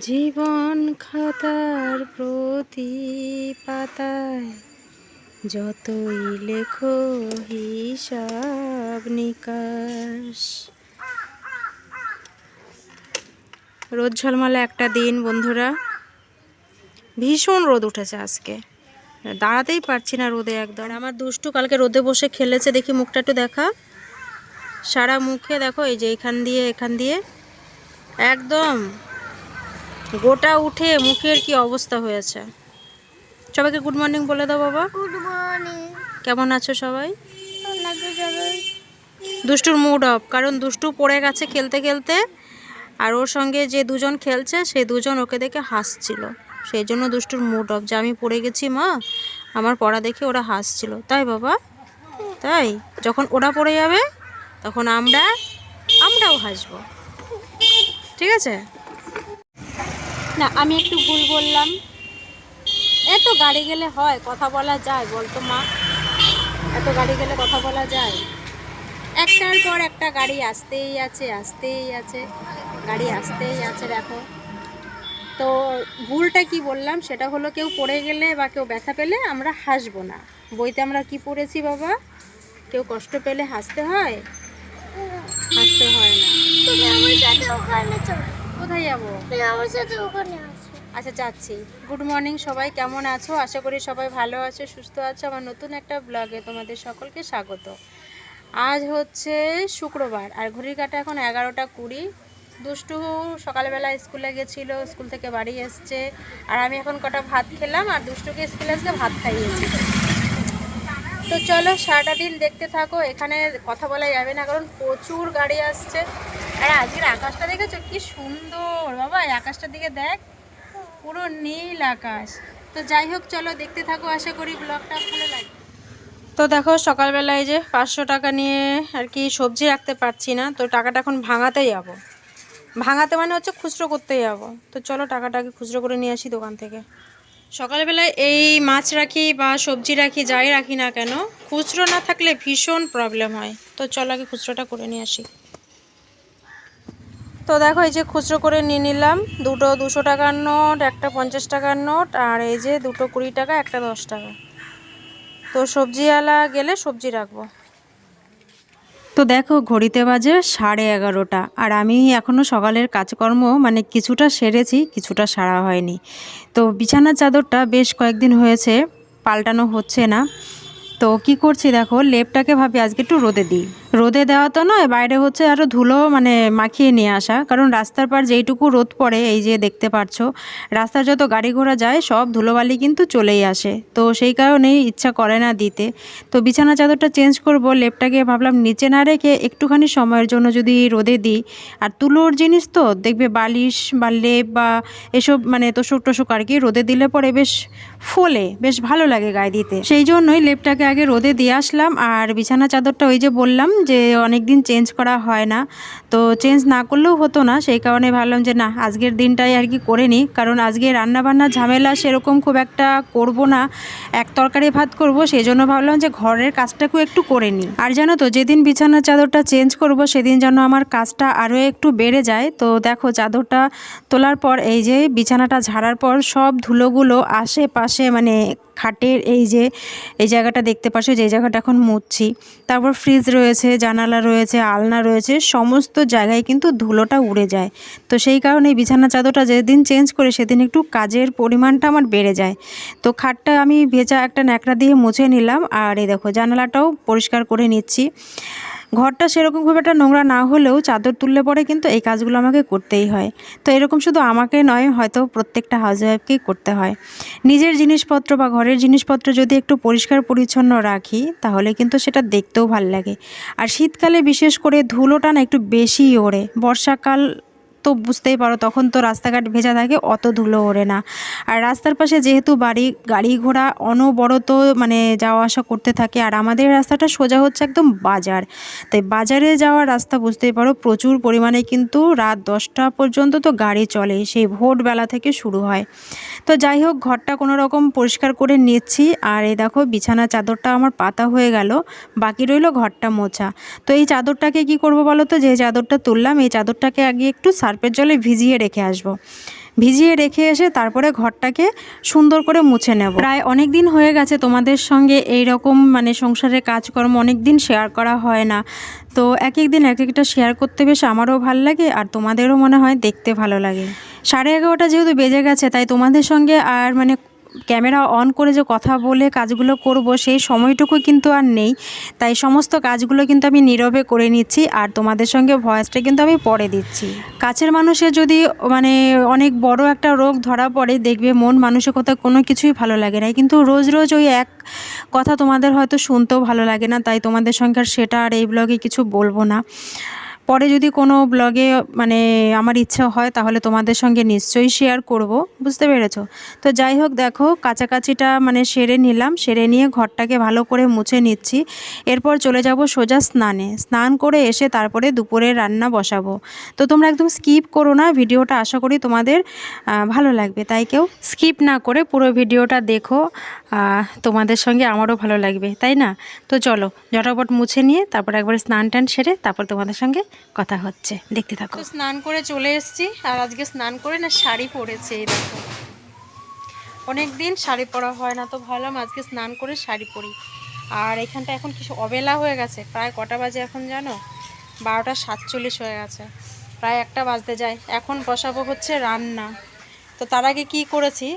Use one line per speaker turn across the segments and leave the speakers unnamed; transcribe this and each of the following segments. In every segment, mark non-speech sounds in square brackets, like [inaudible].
জীবন খাতার প্রতি পাতায় যতই লেখো হিসাব নিকাশ। রোদ ঝলমলে একটা দিন, বন্ধুরা। ভীষণ রোদ উঠেছে আজকে। দাঁড়াতেই পারছি না রোদে একদম। আমার দুষ্টু কালকে রোদে বসে খেলেছে, দেখি মুখটা একটু দেখা। সারা মুখে দেখো, এই যে এখান দিয়ে এখান দিয়ে। একদম। গোটা উঠে মুখের কি অবস্থা হয়েছে? সবাইকে গুড মর্নিং বলে দাও বাবা।
গুড মর্নিং
কেমন আছো সবাই? দুষ্টুর মুড অফ কারণ দুষ্টু পড়ে গেছে খেলতে খেলতে আর ওর সঙ্গে যে দুজন খেলছে সেই দুজন ওকে দেখে হাসছিল। সেই জন্য দুষ্টুর মুড অফ যে আমি পড়ে গেছি মা আমার পড়া দেখে ওরা হাসছিল। তাই বাবা? তাই? যখন ওরা পড়ে যাবে তখন আমরা আমরাও হাসবো। ঠিক আছে? না, আমি একটু ভুল বললাম। এত গাড়ি গেলে হয়, কথা বলা যায়, বলতো মা। এত গাড়ি গেলে কথা বলা যায়। একটার পর একটা গাড়ি আসতেই আছে আসতেই আছে। গাড়ি আসতেই আছে, দেখো। তো ভুলটা কি বললাম, সেটা হলো কেউ পড়ে গেলে বা কেউ ব্যথা পেলে আমরা হাসবো না। বইতে আমরা কি পড়েছি বাবা? কেউ কষ্ট পেলে হাসতে হয়? হাসতে হয় না। কোথায় যাব?
আমার সাথে ওখানে
আচ্ছা যাচ্ছি। গুড মর্নিং সবাই কেমন আছো? আশা করি সবাই ভালো আছো সুস্থ আছো। আমার নতুন একটা ব্লগে তোমাদের সকলকে স্বাগত। আজ হচ্ছে শুক্রবার আর ঘড়ির কাটা এখন এগারোটা কুড়ি। দুষ্টু সকালবেলা স্কুলে গেছিল স্কুল থেকে বাড়ি এসছে। আর আমি এখন কটা ভাত খেলাম আর দুষ্টুকে স্কুলে আজকে ভাত খাইয়েছি। তো চলো সারাটা দিন দেখতে থাকো এখানে কথা বলা যাবে না কারণ প্রচুর গাড়ি আসছে। আর আজকের আকাশটা দেখেছ? কি সুন্দর। বাবা আকাশটার দিকে দেখ। পুরো নীল আকাশ। তো যাই হোক, চলো দেখতে থাকো। আশা করি ব্লগটা ভালো লাগে তো দেখো সকালবেলায় যে পাঁচশো টাকা নিয়ে আর কি সবজি রাখতে পারছি না। তো টাকাটা এখন ভাঙাতে যাব। ভাঙাতে মানে হচ্ছে খুচরো করতে যাব। তো চলো টাকাটাকে খুচরো করে নিয়ে আসি দোকান থেকে। সকালবেলায় এই মাছ রাখি বা সবজি রাখি, যাই রাখি না কেন, খুচরো না থাকলে ভীষণ প্রবলেম হয়। তো চলো আগে খুচরোটা করে নিয়ে আসি। তো দেখো এই যে খুচরো করে নিয়ে নিলাম। দুটো দুশো টাকার নোট, একটা পঞ্চাশ টাকার নোট, আর এই যে দুটো কুড়ি টাকা, একটা দশ টাকা। তো সবজিওয়ালা গেলে সবজি রাখব। তো দেখো ঘড়িতে বাজে সাড়ে এগারোটা, আর আমি এখনও সকালের কাজকর্ম মানে কিছুটা সেরেছি, কিছুটা সারা হয়নি। তো বিছানার চাদরটা বেশ কয়েকদিন হয়েছে, পাল্টানো হচ্ছে না। তো কি করছি দেখো, লেপটাকে ভাবি আজকে একটু রোদে দিই। রোদে দেওয়া তো নয়, বাইরে হচ্ছে আরও ধুলো মানে মাখিয়ে নিয়ে আসা। কারণ রাস্তার পার যেইটুকু রোদ পড়ে, এই যে দেখতে পাচ্ছ রাস্তার যত গাড়ি ঘোড়া যায়, সব ধুলোবালি কিন্তু চলেই আসে। তো সেই কারণেই ইচ্ছা করে না দিতে। তো বিছানা চাদরটা চেঞ্জ করব, লেপটাকে ভাবলাম নিচে না রেখে একটুখানি সময়ের জন্য যদি রোদে দিই। আর তুলোর জিনিস তো, দেখবে বালিশ বা লেপ বা এসব মানে তোষক টোষক আর কি, রোদে দিলে পরে বেশ ফোলে, বেশ ভালো লাগে গায়ে দিতে। সেই জন্যই লেপটাকে আগে রোদে দিয়ে আসলাম। আর বিছানা চাদরটা ওই যে বললাম যে অনেক দিন চেঞ্জ করা হয় না। তো চেঞ্জ না করলেও হতো না, সেই কারণে ভাবলাম যে না, আজকের দিনটাই আর কি করে নিই। কারণ আজকে রান্নাবান্নার ঝামেলা সেরকম খুব একটা করব না। এক তরকারি ভাত করব সেই জন্য ভাবলাম যে ঘরের কাজটাকেও একটু করে নিই। আর জানো তো, যেদিন বিছানার চাদরটা চেঞ্জ করব, সেদিন যেন আমার কাজটা আরও একটু বেড়ে যায়। তো দেখো, চাদরটা তোলার পর, এই যে বিছানাটা ঝাড়ার পর, সব ধুলোগুলো আশেপাশে মানে খাটের এই যে, এই জায়গাটা দেখতে পাচ্ছ, যে জায়গাটা এখন মুছছি। তারপর ফ্রিজ রয়েছে জানালা রয়েছে, আলনা রয়েছে, সমস্ত জায়গায় কিন্তু ধুলোটা উড়ে যায়। তো সেই কারণে বিছানা চাদরটা যেদিন চেঞ্জ করে সেদিন একটু কাজের পরিমাণটা আমার বেড়ে যায়। তো খাটটা আমি ভেজা একটা ন্যাকড়া দিয়ে মুছে নিলাম, আর এই দেখো জানালাটাও পরিষ্কার করে নিচ্ছি। ঘরটা সেরকম খুব একটা নোংরা না হলেও চাদর তুললে পরে কিন্তু এই কাজগুলো আমাকে করতেই হয়। তো এরকম শুধু আমাকে নয়, হয়তো প্রত্যেকটা হাউসওয়াইফকেই করতে হয়। নিজের জিনিসপত্র বা ঘরের জিনিসপত্র যদি একটু পরিষ্কার পরিচ্ছন্ন রাখি, তাহলে কিন্তু সেটা দেখতেও ভালো লাগে। আর শীতকালে বিশেষ করে ধুলোটা না একটু বেশি ওড়ে। বর্ষাকাল তো বুঝতেই পারো, তখন তো রাস্তাঘাট ভেজা থাকে, অত ধুলো ওড়ে না। আর রাস্তার পাশে যেহেতু বাড়ি, গাড়ি ঘোড়া, অনবরত মানে যাওয়া আসা করতে থাকে, আর আমাদের রাস্তাটা সোজা হচ্ছে একদম বাজার। তাই বাজারে যাওয়ার রাস্তা বুঝতেই পারো, প্রচুর পরিমাণে কিন্তু রাত দশটা পর্যন্ত তো গাড়ি চলে, সেই ভোরবেলা থেকে শুরু হয়। তো যাই হোক, ঘরটা কোনো রকম পরিষ্কার করে নিচ্ছি, আর এই দেখো বিছানা চাদরটা আমার পাতা হয়ে গেল, বাকি রইল ঘরটা মোছা। তো এই চাদরটাকে কি করব বলো তো? যে চাদরটা তুললাম, এই চাদরটাকে আগে একটু সার্ফের জলে ভিজিয়ে রেখে আসব। ভিজিয়ে রেখে এসে তারপরে ঘরটাকে সুন্দর করে মুছে নেব। প্রায় অনেক দিন হয়ে গেছে তোমাদের সঙ্গে এই রকম মানে সংসারের কাজকর্ম অনেক দিন শেয়ার করা হয় না। তো এক এক দিন এক একটা শেয়ার করতে বেশ আমারও ভালো লাগে আর তোমাদেরও মনে হয় দেখতে ভালো লাগে। সাড়ে এগারোটা যেহেতু বেজে গেছে, তাই তোমাদের সঙ্গে আর মানে ক্যামেরা অন করে যে কথা বলে কাজগুলো করব, সেই সময়টুকু কিন্তু আর নেই। তাই সমস্ত কাজগুলো কিন্তু আমি নীরবে করে নিচ্ছি আর তোমাদের সঙ্গে ভয়েসটা কিন্তু আমি পরে দিচ্ছি। কাছের মানুষের যদি মানে অনেক বড় একটা রোগ ধরা পড়ে, দেখবে মন মানুষের মানসিকতা কোনো কিছুই ভালো লাগে না। কিন্তু রোজ রোজ ওই এক কথা তোমাদের হয়তো শুনতেও ভালো লাগে না, তাই তোমাদের সঙ্গে সেটা আর এই ব্লগে কিছু বলব না। পরে যদি কোনো ব্লগে মানে আমার ইচ্ছা হয়, তাহলে তোমাদের সঙ্গে নিশ্চয়ই শেয়ার করব, বুঝতে পেরেছ? তো যাই হোক, দেখো, কাছাকাছিটা মানে সেরে নিলাম, সেরে নিয়ে ঘরটাকে ভালো করে মুছে নিচ্ছি। এরপর চলে যাব সোজা স্নানে। স্নান করে এসে তারপরে দুপুরে রান্না বসাবো। তো তোমরা একদম স্কিপ করো না, ভিডিওটা আশা করি তোমাদের ভালো লাগবে। তাই কেউ স্কিপ না করে পুরো ভিডিওটা দেখো তোমাদের সঙ্গে আমারও ভালো লাগবে, তাই না? তো চলো জটাপট মুছে নিয়ে, তারপর একবার স্নান টান সেরে, তারপর তোমাদের সঙ্গে কথা হচ্ছে। দেখতে থাকো। স্নান করে চলে এসেছি। আর আজকে স্নান করে না শাড়ি পরেছে এই দেখো। অনেক দিন শাড়ি পরা হয় না তো ভাবলাম আজকে স্নান করে শাড়ি পরি। আর এখানটা এখন কিছু অবেলা হয়ে গেছে প্রায় কটা বাজে এখন জানো? বারোটা সাতচল্লিশ হয়ে গেছে। প্রায় একটা বাজতে যায়। এখন বসাবো হচ্ছে রান্না। তো তার আগে কি করেছি?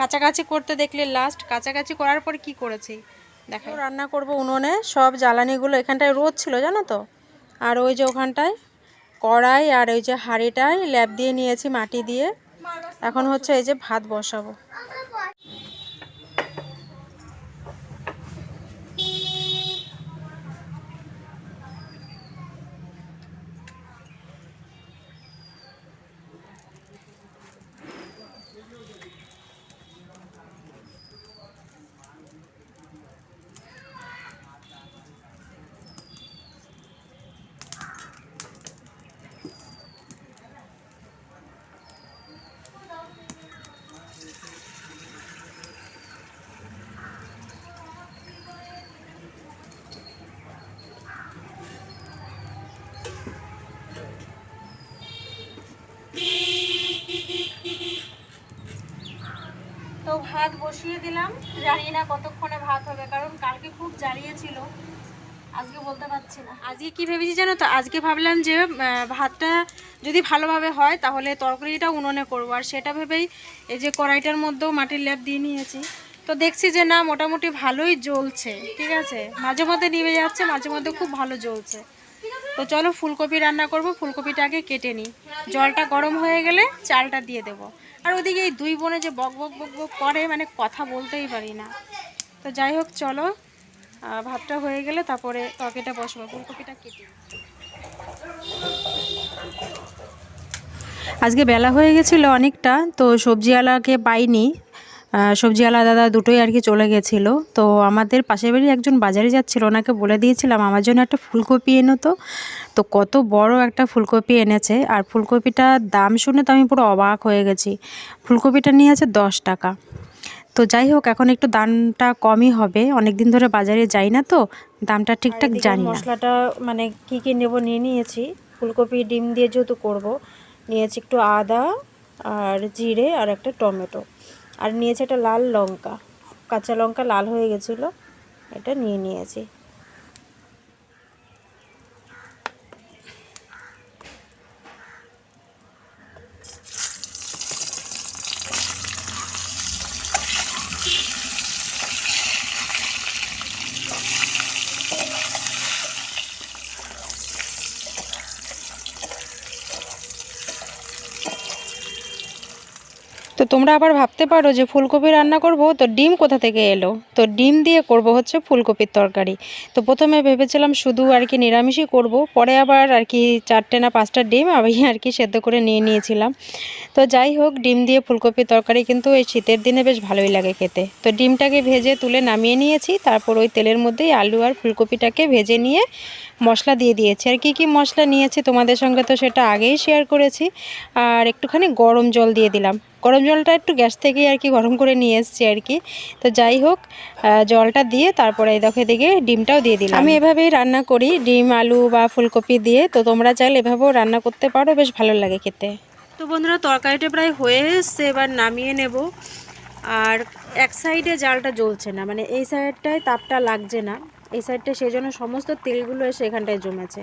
কাছাকাছি করতে দেখলে লাস্ট কাছাকাছি করার পর কি করেছি? দেখো রান্না করব উনুনে। সব জ্বালানিগুলো এখানটায় রোদ ছিল জানো তো? আর ওই যে ওখানটায় কড়াই আর ওই যে হাঁড়িটায় ল্যাপ দিয়ে নিয়েছি মাটি দিয়ে। এখন হচ্ছে এই যে ভাত বসাবো। তো ভাত বসিয়ে দিলাম। জানি না কতক্ষণে ভাত হবে, কারণ কালকে খুব জ্বালিয়েছিল আজকে বলতে পারছি না। আজকে কি ভেবেছি জানো তো? আজকে ভাবলাম যে ভাতটা যদি ভালোভাবে হয়, তাহলে তরকারিটা উনুনে করব। আর সেটা ভেবেই এই যে কড়াইটার মধ্যেও মাটির ল্যাপ দিয়ে নিয়েছি। তো দেখছি যে, না, মোটামুটি ভালোই জ্বলছে, ঠিক আছে? মাঝে মধ্যে নিভে যাচ্ছে, মাঝে মধ্যে খুব ভালো জ্বলছে। তো চলো ফুলকপি রান্না করব ফুলকপিটা আগে কেটে নিই। জলটা গরম হয়ে গেলে চালটা দিয়ে দেব। আর ওদিকে এই দুই বোনে যে বক বক বক বক করে মানে কথা বলতেই পারি না। তো যাই হোক, চলো। ভাবটা ভাতটা হয়ে গেলে তারপরে তকেটা বসবো, ফুলকপিটা কেটে আজকে বেলা হয়ে গেছিল অনেকটা, তো সবজিওয়ালাকে পাইনি। সবজিওয়ালা দাদা দুটোই আর কি চলে গেছিল। তো আমাদের পাশের বাড়ি একজন বাজারে যাচ্ছিল ওনাকে বলে দিয়েছিলাম আমার জন্য একটা ফুলকপি এনো তো। তো কত বড় একটা ফুলকপি এনেছে আর ফুলকপিটার দাম শুনে তো আমি পুরো অবাক হয়ে গেছি। ফুলকপিটা নিয়ে আছে দশ টাকা। তো যাই হোক এখন একটু দামটা কমই হবে অনেক দিন ধরে বাজারে যাই না তো দামটা ঠিকঠাক জানি না। মশলাটা মানে কি কি নেব নিয়ে নিয়েছি। ফুলকপি ডিম দিয়ে যেহেতু করব নিয়েছি একটু আদা আর জিরে আর একটা টমেটো। আর নিয়েছে একটা লাল লঙ্কা কাঁচা লঙ্কা লাল হয়ে গেছিল এটা নিয়ে নিয়েছি। তো তোমরা আবার ভাবতে পারো যে ফুলকপি রান্না করব, তো ডিম কোথা থেকে এলো? তো ডিম দিয়ে করব হচ্ছে ফুলকপির তরকারি। তো প্রথমে ভেবেছিলাম শুধু আর কি নিরামিষই করব, পরে আবার আর কি চারটে না পাঁচটা ডিম আমি [laughs] আর কি সেদ্ধ করে নিয়ে নিয়েছিলাম। তো যাই হোক, ডিম দিয়ে ফুলকপির তরকারি কিন্তু এই শীতের দিনে বেশ ভালোই লাগে খেতে। তো ডিমটাকে ভেজে তুলে নামিয়ে নিয়েছি, তারপর ওই তেলের মধ্যেই আলু আর ফুলকপিটাকে ভেজে নিয়ে মশলা দিয়ে দিয়েছি। আর কি কি মশলা নিয়েছি তোমাদের সঙ্গে তো সেটা আগেই শেয়ার করেছি। আর একটুখানি গরম জল দিয়ে দিলাম। গরম জলটা একটু গ্যাস থেকেই আর কি গরম করে নিয়ে এসেছি আর কি। তো যাই হোক জলটা দিয়ে তারপরে এই দেখো এদিকে ডিমটাও দিয়ে দিলাম। আমি এভাবেই রান্না করি ডিম আলু বা ফুলকপি দিয়ে। তো তোমরা চাইলে এভাবেও রান্না করতে পারো বেশ ভালো লাগে খেতে। তো বন্ধুরা তরকারিটা প্রায় হয়ে এসছে এবার নামিয়ে নেব। আর এক সাইডে জালটা জ্বলছে না মানে এই সাইডটায় তাপটা লাগছে না। এই সাইডটা সেই জন্য সমস্ত তেলগুলো এসে এখানটায় জমেছে।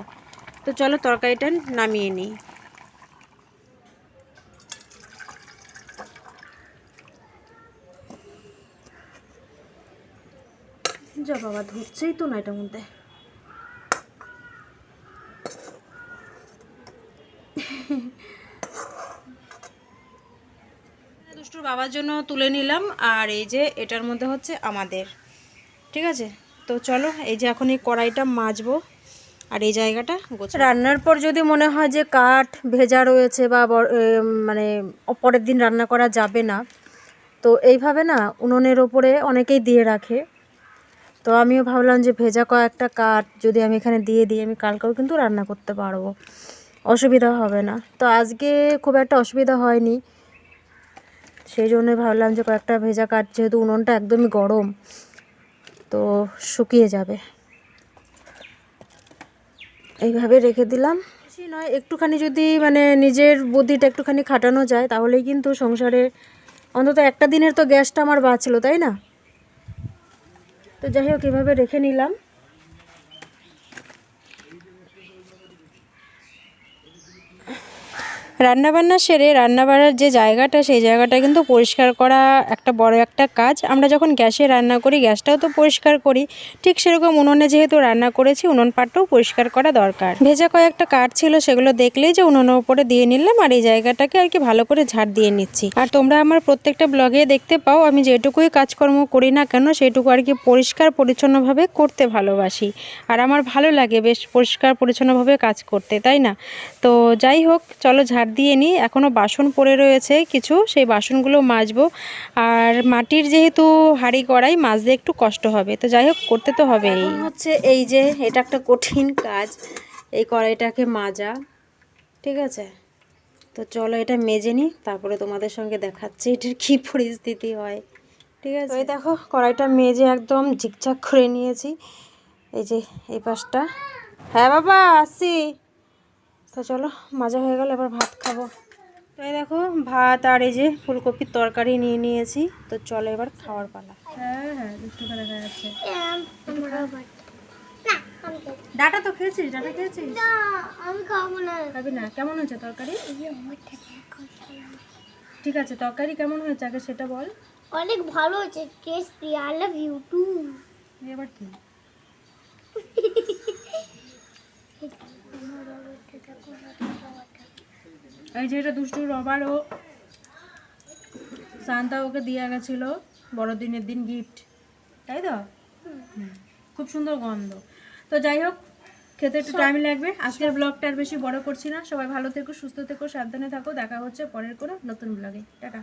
তো চলো তরকারিটা নামিয়ে নিই। যা বাবা ধরছেই তো না এটার মধ্যে। দুষ্টুর বাবার জন্য তুলে নিলাম আর এই যে এটার মধ্যে হচ্ছে আমাদের। ঠিক আছে? তো চলো এই যে এখন এই কড়াইটা মাজবো আর এই জায়গাটা গোছ রান্নার পর যদি মনে হয় যে কাঠ ভেজা রয়েছে বা মানে পরের দিন রান্না করা যাবে না তো এইভাবে না উনুনের ওপরে অনেকেই দিয়ে রাখে। তো আমিও ভাবলাম যে ভেজা কয়েকটা কাঠ যদি আমি এখানে দিয়ে দিই, আমি কালকেও কিন্তু রান্না করতে পারব। অসুবিধা হবে না। তো আজকে খুব একটা অসুবিধা হয়নি। সেই জন্যই ভাবলাম যে কয়েকটা ভেজা কাঠ, যেহেতু উনুনটা একদমই গরম, তো শুকিয়ে যাবে। এইভাবে রেখে দিলাম। বেশি নয়, একটুখানি যদি মানে নিজের বুদ্ধিটা একটুখানি খাটানো যায়, তাহলেই কিন্তু সংসারে অন্তত একটা দিনের তো গ্যাসটা আমার বাঁচলো, তাই না? তো যাই হোক এভাবে রেখে নিলাম। রান্নাবান্না সেরে রান্না রান্নাবাড়ার যে জায়গাটা, সেই জায়গাটা কিন্তু পরিষ্কার করা একটা বড় একটা কাজ। আমরা যখন গ্যাসে রান্না করি, গ্যাসটাও তো পরিষ্কার করি। ঠিক সেরকম উনুনে যেহেতু রান্না করেছি, উনুন পাটটাও পরিষ্কার করা দরকার। ভেজা কয়েকটা কাঠ ছিল, সেগুলো দেখলেই যে উনুনের উপরে দিয়ে নিলাম আর এই জায়গাটাকে আর কি ভালো করে ঝাড় দিয়ে নিচ্ছি। আর তোমরা আমার প্রত্যেকটা ব্লগে দেখতে পাও, আমি যেটুকুই কাজকর্ম করি না কেন, সেটুকু আর কি পরিষ্কার পরিচ্ছন্নভাবে করতে ভালোবাসি। আর আমার ভালো লাগে বেশ পরিষ্কার পরিচ্ছন্নভাবে কাজ করতে, তাই না? তো যাই হোক, চলো ঝাড় দিয়ে নিই। এখনও বাসন পড়ে রয়েছে কিছু সেই বাসনগুলো মাজবো। আর মাটির যেহেতু হাঁড়ি কড়াই মাজতে একটু কষ্ট হবে। তো যাই হোক করতে তো হবেই। হচ্ছে এই যে এটা একটা কঠিন কাজ এই কড়াইটাকে মাজা। ঠিক আছে? তো চলো এটা মেজে নিই তারপরে তোমাদের সঙ্গে দেখাচ্ছি এটার কী পরিস্থিতি হয়। ঠিক আছে? এই দেখো কড়াইটা মেজে একদম ঝিকঝাক করে নিয়েছি। এই যে এই পাশটা। হ্যাঁ বাবা আসছি। তো চলো মাজা হয়ে গেল এবার ভাত খাব। তো এই দেখো ভাত আর এই যে ফুলকপির তরকারি নিয়ে নিয়েছি। তো চলো এবার খাওয়ার পালা। হ্যাঁ হ্যাঁ ডাটা তো খেয়েছিস ডাটা খেয়েছিস?
না, আমি খাব না।
খাবি না? কেমন হয়েছে তরকারি? ঠিক আছে তরকারি কেমন হয়েছে? আগে সেটা বল।
অনেক ভালো হয়েছে tasty I love you too
এবার কি? [laughs] এই যে এটা দুষ্টু রবারও। ও শান্তা ওকে দিয়ে গেছিল, বড়দিনের দিন গিফট তাই তো? খুব সুন্দর গন্ধ। তো যাই হোক, খেতে একটু টাইম লাগবে। আজকের ব্লগটা আর বেশি বড় করছি না। সবাই ভালো থেকো, সুস্থ থেকো, সাবধানে থাকো। দেখা হচ্ছে পরের কোনো নতুন ব্লগে টাটা।